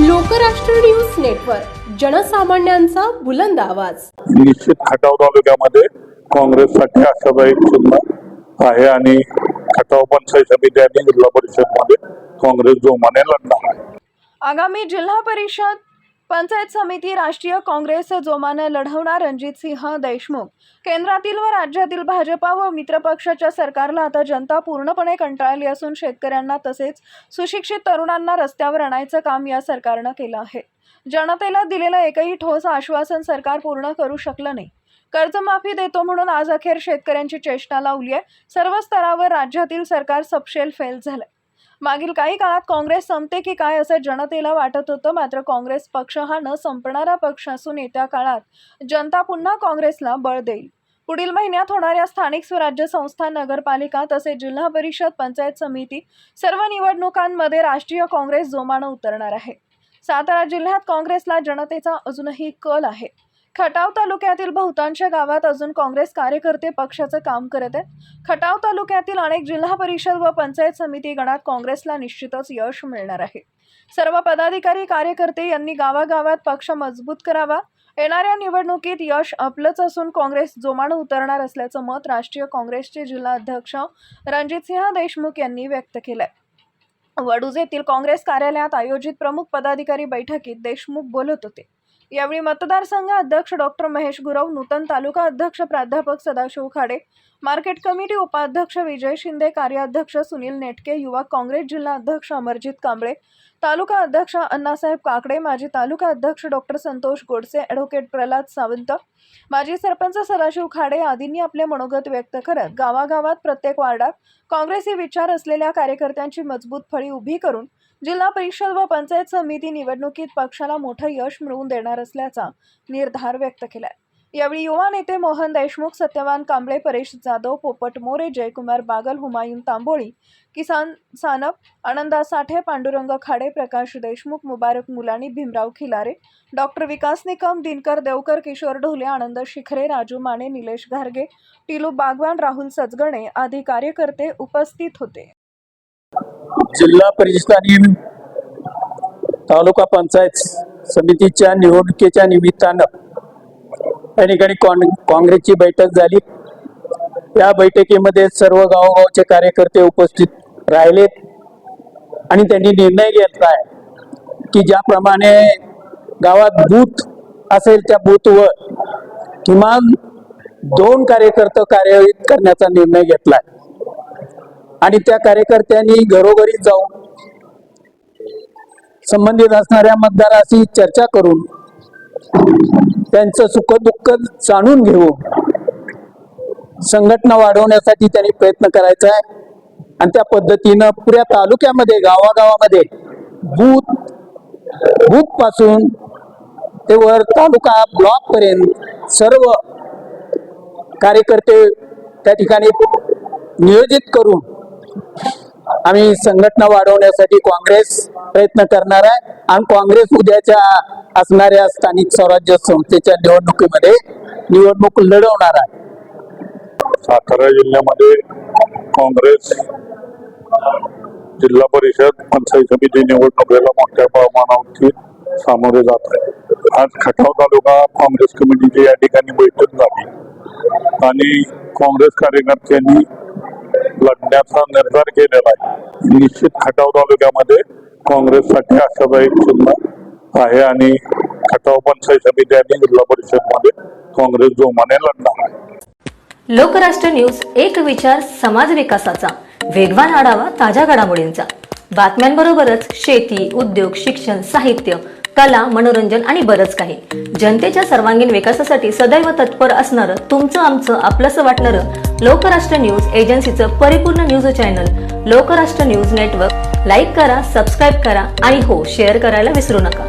Lokrashtra news network जनसामान्यांचा बुलंद आवाज. निश्चित खटाव तालुक्यामध्ये काँग्रेससाठी आशादायी चिन्ह आहे आणि खटाव पंचायत समिती आणि जिल्हा परिषदमध्ये काँग्रेस जोमाने लढणार आहे. आगामी जिल्हा परिषद पंचायत समिती राष्ट्रीय काँग्रेस जोमानं लढवणार रणजितसिंह देशमुख. केंद्रातील व राज्यातील भाजपा व मित्रपक्षाच्या सरकारला आता जनता पूर्णपणे कंटाळली असून शेतकऱ्यांना तसेच सुशिक्षित तरुणांना रस्त्यावर आणायचं काम या सरकारनं केलं आहे. जनतेला दिलेलं एकही ठोस आश्वासन सरकार पूर्ण करू शकलं नाही. कर्जमाफी देतो म्हणून आज अखेर शेतकऱ्यांची चेष्टा लावली आहे सर्व स्तरावर राज्यातील सरकार सपशेल फेल झालं मागील काही काळात काँग्रेस संपते की काय असं जनतेला वाटत होतं. मात्र काँग्रेस पक्ष हा न संपणारा पक्ष असून येत्या काळात जनता पुन्हा काँग्रेसला बळ देईल. पुढील महिन्यात होणाऱ्या स्थानिक स्वराज्य संस्था नगरपालिका तसेच जिल्हा परिषद पंचायत समिती सर्व निवडणुकांमध्ये राष्ट्रीय काँग्रेस जोमानं उतरणार आहे. सातारा जिल्ह्यात काँग्रेसला जनतेचा अजूनही कल आहे. खटाव तालुक्यातील बहुतांश गावात अजून काँग्रेस कार्यकर्ते पक्षाचं काम करत आहेत. खटाव तालुक्यातील अनेक जिल्हा परिषद व पंचायत समिती गणात काँग्रेसला निश्चितच यश मिळणार आहे. सर्व पदाधिकारी कार्यकर्ते यांनी गावागावात पक्ष मजबूत करावा. येणाऱ्या निवडणुकीत यश आपलंच असून काँग्रेस जोमानं उतरणार असल्याचं मत राष्ट्रीय काँग्रेसचे जिल्हा अध्यक्ष रणजितसिंह देशमुख यांनी व्यक्त केलंय. वडूज येथील काँग्रेस कार्यालयात आयोजित प्रमुख पदाधिकारी बैठकीत देशमुख बोलत होते. यावेळी मतदारसंघ अध्यक्ष डॉक्टर महेश गुरव नूतन तालुका अध्यक्ष प्राध्यापक सदाशिव खाडे मार्केट कमिटी उपाध्यक्ष विजय शिंदे कार्याध्यक्ष सुनील नेटके युवा काँग्रेस जिल्हा अध्यक्ष अमरजित कांबळे तालुका अध्यक्ष अण्णासाहेब काकडे माजी तालुका अध्यक्ष डॉक्टर संतोष गोडसे ॲडव्होकेट प्रल्हाद सावंत माजी सरपंच सदाशिव खाडे आदींनी आपले मनोगत व्यक्त करत गावागावात प्रत्येक वार्डात काँग्रेसी विचार असलेल्या कार्यकर्त्यांची मजबूत फळी उभी करून जिल्हा परिषद व पंचायत समिती निवडणुकीत पक्षाला मोठं यश मिळवून देणार असल्याचा निर्धार व्यक्त केलाय. यावेळी युवा नेते मोहन देशमुख सत्यवान कांबळे परेश जाधव पोपट मोरे जयकुमार बागल हुमायून तांबोळी किसान सानप आनंदा साठे पांडुरंग खाडे प्रकाश देशमुख मुबारक मुलानी भीमराव खिलारे डॉक्टर विकास निकम दिनकर देवकर किशोर ढोले आनंद शिखरे राजू माने निलेश घारगे टिलू बागवान राहुल सजगणे आदी कार्यकर्ते उपस्थित होते. जिल्हा परिषद आणि तालुका पंचायत समितीच्या निवडणुकीच्या निमित्तानं या ठिकाणी काँग्रेसची बैठक झाली. या बैठकीमध्ये सर्व गावोगावचे कार्यकर्ते उपस्थित राहिलेत आणि त्यांनी निर्णय घेतला आहे की ज्याप्रमाणे गावात बूथ असेल त्या बूथवर किमान दोन कार्यकर्ते कार्यान्वित करण्याचा निर्णय घेतलाय आणि त्या कार्यकर्त्यांनी घरोघरी जाऊन संबंधित असणाऱ्या मतदाराशी चर्चा करून त्यांचं सुख दुःख जाणून घेऊन संघटना वाढवण्यासाठी त्यांनी प्रयत्न करायचा आहे. आणि त्या पद्धतीनं पुऱ्या तालुक्यामध्ये गावागावामध्ये बूथ बूथपासून ते वर तालुका ब्लॉक पर्यंत सर्व कार्यकर्ते त्या ठिकाणी नियोजित करून आम्ही संघटना वाढवण्यासाठी काँग्रेस प्रयत्न करणार आहे. आणि काँग्रेस उद्याच्या असणाऱ्या स्थानिक स्वराज्य संस्थेच्या निवडणुकीमध्ये निवडणूक लढवणार आहे. सातारा जिल्ह्यामध्ये काँग्रेस जिल्हा परिषद पंचायत समिती निवडणुकीला मोठ्या प्रमाणावरती सामोरे जात आहे. आज खटाव तालुका काँग्रेस कमिटीची या ठिकाणी बैठक झाली. आणि काँग्रेस कार्यकर्त्यांनी लढण्याचा निर्धार केलेला आहे. निश्चित खटाव तालुक्यामध्ये काँग्रेससाठी आशादायी चिन्ह आहे आणि खटाव पंचायत समिती आणि जिल्हा परिषदमध्ये काँग्रेस जोमाने लढणार आहे. लोकराष्ट्र न्यूज एक विचार समाज विकासाचा. वेगवान आढावा ताज्या घडामोडींचा. बातम्यांबरोबरच शेती उद्योग शिक्षण साहित्य कला मनोरंजन आणि बरंच काही. जनतेच्या सर्वांगीण विकासासाठी सदैव तत्पर असणारं तुमचं आमचं आपलंसं वाटणारं लोकराष्ट्र न्यूज एजन्सीचं परिपूर्ण news channel Lokrashtra news network. Like करा सबस्क्राईब करा आणि हो शेअर करायला विसरू नका.